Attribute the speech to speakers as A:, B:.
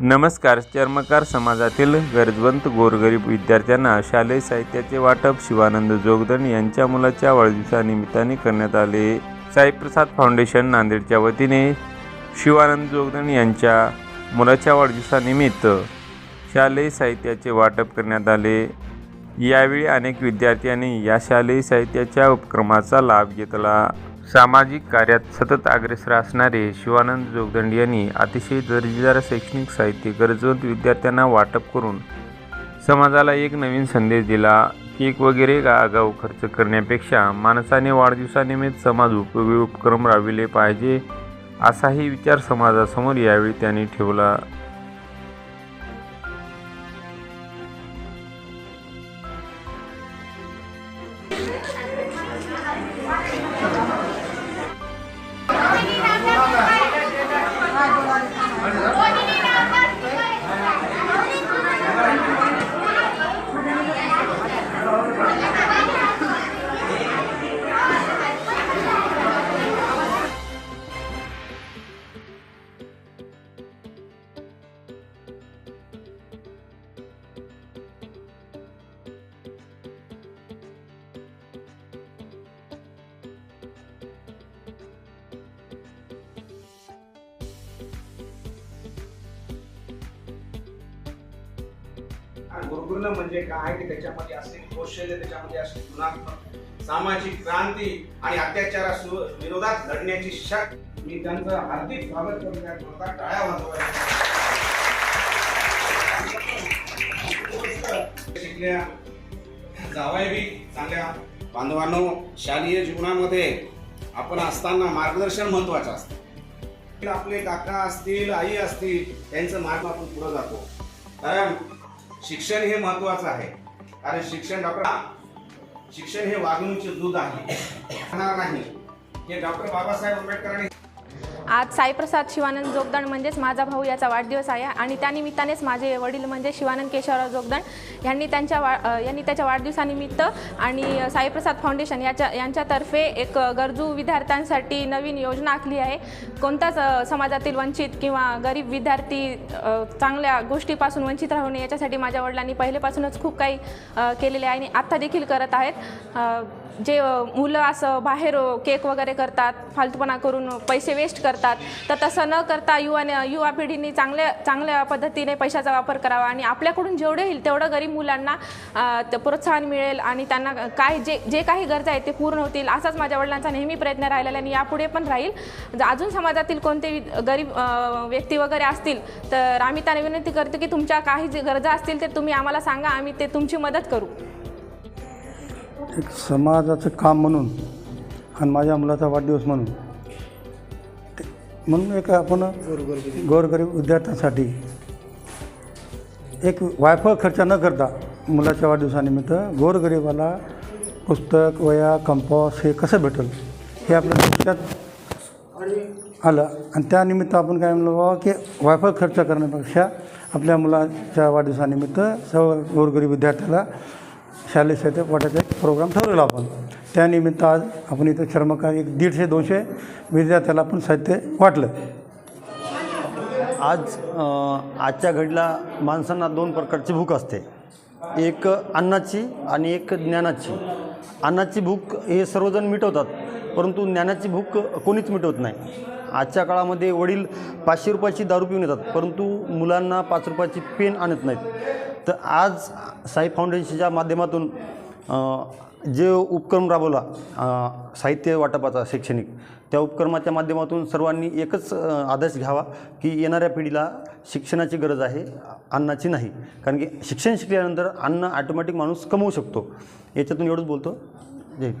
A: नमस्कार चर्मकार समाजातील गरजवंत गोरगरीब विद्यार्थ्यांना शालेय साहित्याचे वाटप शिवानंद जोगदण यांच्या मुलाच्या वाढदिवसानिमित्ताने करण्यात आले. साईप्रसाद फाउंडेशन नांदेडच्या वतीने शिवानंद जोगदण यांच्या मुलाच्या वाढदिवसानिमित्त शालेय साहित्याचे वाटप करण्यात आले. यावेळी अनेक विद्यार्थ्यांनी या शालेय साहित्याच्या उपक्रमाचा लाभ घेतला. सामाजिक कार्यात सतत अग्रेसर असणारे शिवानंद जोगदंड यांनी अतिशय दर्जेदार शैक्षणिक साहित्य गरजवंत विद्यार्थ्यांना वाटप करून समाजाला एक नवीन संदेश दिला. केक वगैरे गा आगाऊ खर्च करण्यापेक्षा माणसाने वाढदिवसानिमित्त समाज उपयोगी उपक्रम राबविले पाहिजे असाही विचार समाजासमोर यावेळी त्यांनी ठेवला.
B: आणि म्हणजे काय की त्याच्यामध्ये असलेली कौशल्य त्याच्यामध्ये असलेली गुणात्मक सामाजिक क्रांती आणि अत्याचारा विरोधात लढण्याची शक्ती. मी त्यांचं हार्दिक स्वागत करून त्या करता टाळ्या वाजवायच्या शिकल्या. जावाय बी चांगल्या बांधवांनो शालेय जीवनामध्ये आपण असताना मार्गदर्शन महत्वाचं असतं. आपले काका असतील आई असतील त्यांचं मार्ग आपण पुढे जातो. कारण शिक्षण हे महत्वाचं आहे. कारण शिक्षण डॉक्टर शिक्षण हे वागणूकचे दूध आहे. नाही. हे डॉक्टर बाबासाहेब आंबेडकरांनी
C: आज साईप्रसाद शिवानंद जोगदण म्हणजेच माझा भाऊ याचा वाढदिवस आहे आणि त्यानिमित्तानेच माझे वडील म्हणजे शिवानंद केशवराव जोगदण यांनी त्यांच्या वा यांनी त्याच्या वाढदिवसानिमित्त आणि साईप्रसाद फाउंडेशन याच्या यांच्यातर्फे एक गरजू विद्यार्थ्यांसाठी नवीन योजना आखली आहे. कोणताच समाजातील वंचित किंवा गरीब विद्यार्थी चांगल्या गोष्टीपासून वंचित राहू नये याच्यासाठी माझ्या वडिलांनी पहिलेपासूनच खूप काही केलेले आहे आणि आत्ता देखील करत आहेत. जे मुलं असं बाहेर केक वगैरे करतात फालतूपणा करून पैसे वेस्ट करतात तर तसं न करता युवा युवा पिढीने चांगल्या चांगल्या पद्धतीने पैशाचा वापर करावा आणि आपल्याकडून जेवढे होईल तेवढं गरीब मुलांना प्रोत्साहन मिळेल आणि त्यांना काय जे जे काही गरजा आहेत ते पूर्ण होतील असाच माझ्या वडिलांचा नेहमी प्रयत्न राहिलेला आणि यापुढे पण राहील. अजून समाजातील कोणते गरीब व्यक्ती वगैरे असतील तर आम्ही त्यांना विनंती करतो की तुमच्या काही जे गरजा असतील ते तुम्ही आम्हाला सांगा आम्ही ते तुमची मदत करू.
D: एक समाजाचं काम म्हणून आणि माझ्या मुलाचा वाढदिवस म्हणून म्हणून एक आपण गोरगरीब विद्यार्थ्यांसाठी एक वायफळ खर्च न करता मुलाच्या वाढदिवसानिमित्त गोरगरिबाला पुस्तक वया कंपॉस हे कसं भेटेल हे आपल्या लक्षात आलं. आणि त्यानिमित्त आपण काय म्हणलं बाबा की वायफळ खर्च करण्यापेक्षा आपल्या मुलाच्या वाढदिवसानिमित्त सर्व गोरगरीब विद्यार्थ्याला शालेय साहित्य वाटायचा एक प्रोग्राम ठरवला आपण. त्यानिमित्त आज आपण इथं चर्मकार एक दीडशे दोनशे विद्यार्थ्याला आपण साहित्य वाटलं.
E: आज आजच्या घडीला माणसांना दोन प्रकारची भूक असते. एक अन्नाची आणि एक ज्ञानाची. अन्नाची भूक हे सर्वजण मिटवतात परंतु ज्ञानाची भूक कोणीच मिटवत नाही. आजच्या काळामध्ये वडील पाचशे रुपयाची दारू पिऊन येतात परंतु मुलांना पाच रुपयाची पेन आणत नाहीत. तर आज साई फाउंडेशनच्या माध्यमातून जे उपक्रम राबवला साहित्य वाटपाचा शैक्षणिक त्या उपक्रमाच्या माध्यमातून सर्वांनी एकच आदर्श घ्यावा की येणाऱ्या पिढीला शिक्षणाची गरज आहे अन्नाची नाही. कारण की शिक्षण शिकल्यानंतर अन्न ॲटोमॅटिक माणूस कमवू शकतो. याच्यातून एवढंच बोलतो. जय